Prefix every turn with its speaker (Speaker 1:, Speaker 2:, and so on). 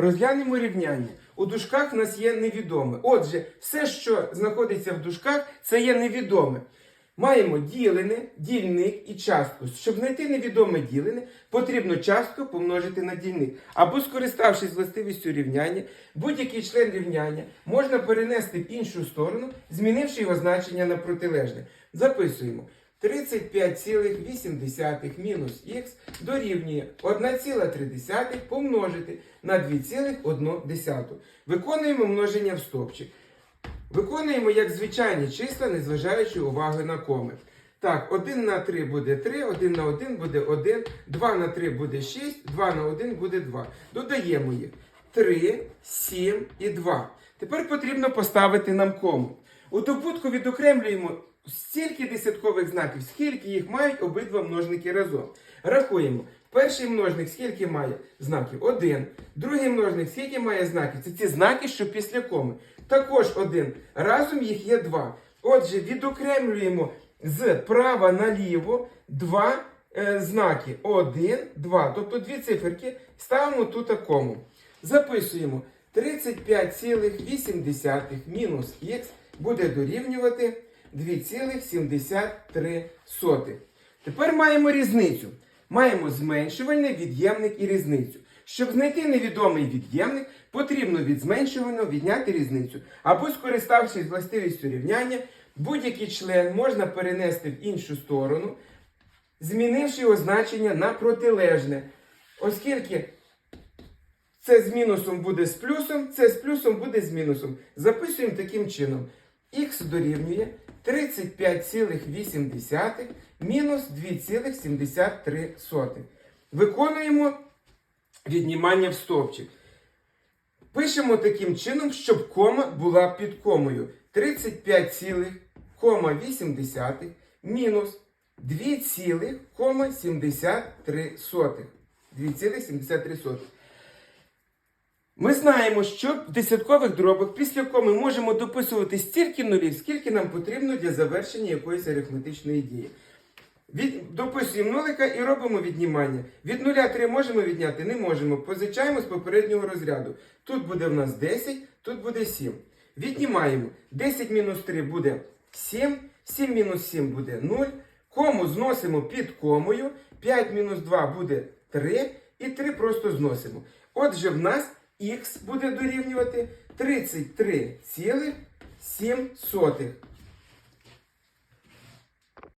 Speaker 1: Розглянемо рівняння. У дужках в нас є невідоме. Отже, все, що знаходиться в дужках, це є невідоме. Маємо ділене, дільник і частку. Щоб знайти невідоме ділене, потрібно частку помножити на дільник. Або, скориставшись властивістю рівняння, будь-який член рівняння можна перенести в іншу сторону, змінивши його значення на протилежне. Записуємо. 35,8 мінус х дорівнює 1,3 помножити на 2,1. Виконуємо множення в стопчик. Виконуємо як звичайні числа, незважаючи уваги на коми. Так, 1 на 3 буде 3, 1 на 1 буде 1, 2 на 3 буде 6, 2 на 1 буде 2. Додаємо їх 3, 7 і 2. Тепер потрібно поставити нам кому. У добутку відокремлюємо стільки десяткових знаків, скільки їх мають обидва множники разом. Рахуємо. Перший множник скільки має знаків? Один. Другий множник скільки має знаків? Це ті знаки, що після коми. Також один. Разом їх є два. Отже, відокремлюємо з права наліво два е, знаки. Один, два. Тобто дві циферки ставимо тут кому. Записуємо 35,8 мінус х буде дорівнювати 2,73. Тепер маємо різницю. Маємо зменшувальний від'ємник і різницю. Щоб знайти невідомий від'ємник, потрібно від зменшуваного відняти різницю. Або, скориставшись властивістю рівняння, будь-який член можна перенести в іншу сторону, змінивши його значення на протилежне. Оскільки це з мінусом буде з плюсом, це з плюсом буде з мінусом. Записуємо таким чином. Х дорівнює 35,8 мінус 2,73. Виконуємо віднімання в стовпчик. Pишемо таким чином, щоб кома була під комою. 35,8 мінус 2,73. 2,73. Ми знаємо, що в десяткових дробах після коми можемо дописувати стільки нулів, скільки нам потрібно для завершення якоїсь арифметичної дії. Від, дописуємо нулика і робимо віднімання. Від нуля 3 можемо відняти? Не можемо. Позичаємо з попереднього розряду. Тут буде в нас 10, тут буде 7. Віднімаємо. 10 мінус 3 буде 7, 7 мінус 7 буде 0. Кому зносимо під комою. 5 мінус 2 буде 3. І 3 просто зносимо. Отже, в нас х буде дорівнювати 33,7.